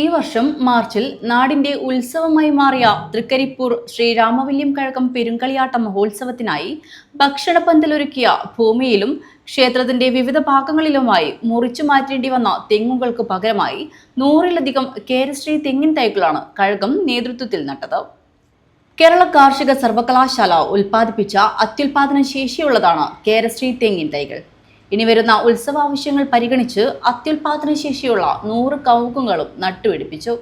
ഈ വർഷം മാർച്ചിൽ നാടിന്റെ ഉത്സവമായി മാറിയ തൃക്കരിപ്പൂർ ശ്രീരാമവല്യം കഴകം പെരുങ്കളിയാട്ട മഹോത്സവത്തിനായി ഭക്ഷണപ്പന്തലൊരുക്കിയ ഭൂമിയിലും ക്ഷേത്രത്തിന്റെ വിവിധ ഭാഗങ്ങളിലുമായി മുറിച്ചു മാറ്റേണ്ടി വന്ന തെങ്ങുകൾക്ക് പകരമായി നൂറിലധികം കേരശ്രീ തെങ്ങിൻ തൈകളാണ് കഴകം നേതൃത്വത്തിൽ നട്ടത്. കേരള കാർഷിക സർവകലാശാല ഉൽപ്പാദിപ്പിച്ച അത്യുൽപാദന ശേഷിയുള്ളതാണ് കേരശ്രീ തെങ്ങിൻ തൈകൾ. ഇനി വരുന്ന ഉത്സവാവശ്യങ്ങൾ പരിഗണിച്ച് അത്യുൽപാദന ശേഷിയുള്ള നൂറ് കൗകുങ്ങളും നട്ടുപിടിപ്പിച്ചു.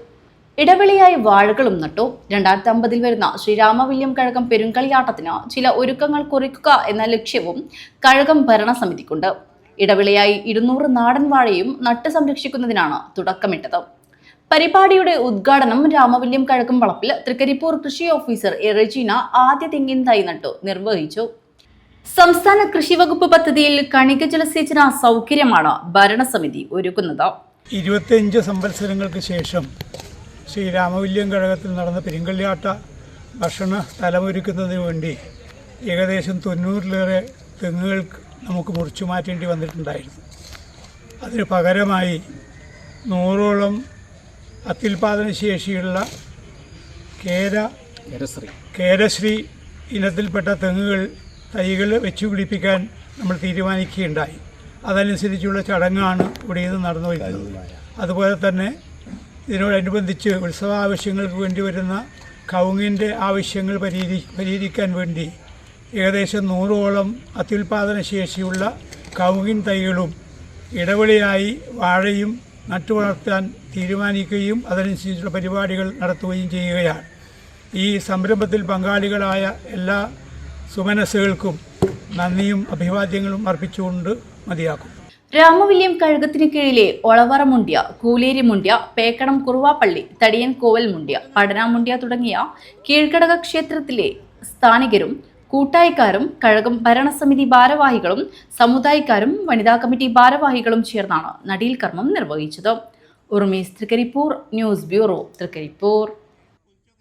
ഇടവിളിയായി വാഴകളും നട്ടു. രണ്ടായിരത്തി അമ്പതിൽ വരുന്ന ശ്രീരാമവില്യം കഴകം പെരുങ്കളിയാട്ടത്തിന് ചില ഒരുക്കങ്ങൾ കുറിക്കുക എന്ന ലക്ഷ്യവും കഴകം ഭരണസമിതിക്കുണ്ട്. ഇടവിളയായി ഇരുന്നൂറ് നാടൻ വാഴയും നട്ട് സംരക്ഷിക്കുന്നതിനാണ് തുടക്കമിട്ടത്. പരിപാടിയുടെ ഉദ്ഘാടനം രാമവില്യം കഴകം വളപ്പിൽ തൃക്കരിപ്പൂർ കൃഷി ഓഫീസർ റെജീന ആദ്യ തെങ്ങിൻ തൈ നട്ടു നിർവഹിച്ചു. സംസ്ഥാന കൃഷി വകുപ്പ് പദ്ധതിയിൽ കണിക ജലസേചന സൗകര്യമാണ് ഭരണസമിതി ഒരുക്കുന്നത്. ഇരുപത്തിയഞ്ച് സംവത്സരങ്ങൾക്ക് ശേഷം ശ്രീ രാമവില്യം കഴകത്തിൽ നടന്ന പെരുങ്കല്യാട്ട ഭക്ഷണ സ്ഥലമൊരുക്കുന്നതിന് വേണ്ടി ഏകദേശം തൊണ്ണൂറിലേറെ തെങ്ങുകൾ നമുക്ക് മുറിച്ചു മാറ്റേണ്ടി വന്നിട്ടുണ്ടായിരുന്നു. അതിന് പകരമായി നൂറോളം അത്യുൽപാദന ശേഷിയുള്ള കേര കേരശ്രീ ഇനത്തിൽപ്പെട്ട തെങ്ങുകൾ തൈകൾ വെച്ചു പിടിപ്പിക്കാൻ നമ്മൾ തീരുമാനിക്കുകയുണ്ടായി. അതനുസരിച്ചുള്ള ചടങ്ങാണ് ഇവിടെ ഇത് നടന്നു വരുന്നത് അതുപോലെ തന്നെ ഇതിനോടനുബന്ധിച്ച് ഉത്സവ ആവശ്യങ്ങൾക്ക് വേണ്ടി വരുന്ന കവുങ്ങിന്റെ ആവശ്യങ്ങൾ പരിഹരി പരിഹരിക്കാൻ വേണ്ടി ഏകദേശം നൂറോളം അത്യുൽപാദന ശേഷിയുള്ള കവുങ്ങിൻ തൈകളും ഇടവെളിയായി വാഴയും നട്ടുവളർത്താൻ തീരുമാനിക്കുകയും അതനുസരിച്ചുള്ള പരിപാടികൾ നടത്തുകയും ചെയ്യുകയാണ്. ഈ സംരംഭത്തിൽ പങ്കാളികളായ എല്ലാ സുമനസ്സുകൾക്കും നന്ദിയും അഭിവാദ്യങ്ങളും അർപ്പിച്ചുകൊണ്ട് മതിയാക്കും. രാമവില്യം കഴകത്തിന് കീഴിലെ ഒളവറ മുണ്ടിയ കൂലേരി മുണ്ടിയ പേക്കണം കുറുവാപ്പള്ളി തടിയൻ കോവൽ മുണ്ടിയ പടനാമുണ്ടിയ തുടങ്ങിയ കീഴ്ഘടക ക്ഷേത്രത്തിലെ സ്ഥാനികരും കൂട്ടായിക്കാരും കഴകം ഭരണസമിതി ഭാരവാഹികളും സമുദായക്കാരും വനിതാ കമ്മിറ്റി ഭാരവാഹികളും ചേർന്നാണ് നടീൽ കർമ്മം നിർവഹിച്ചത്. Urumees Thrikaripur news bureau Thrikaripur.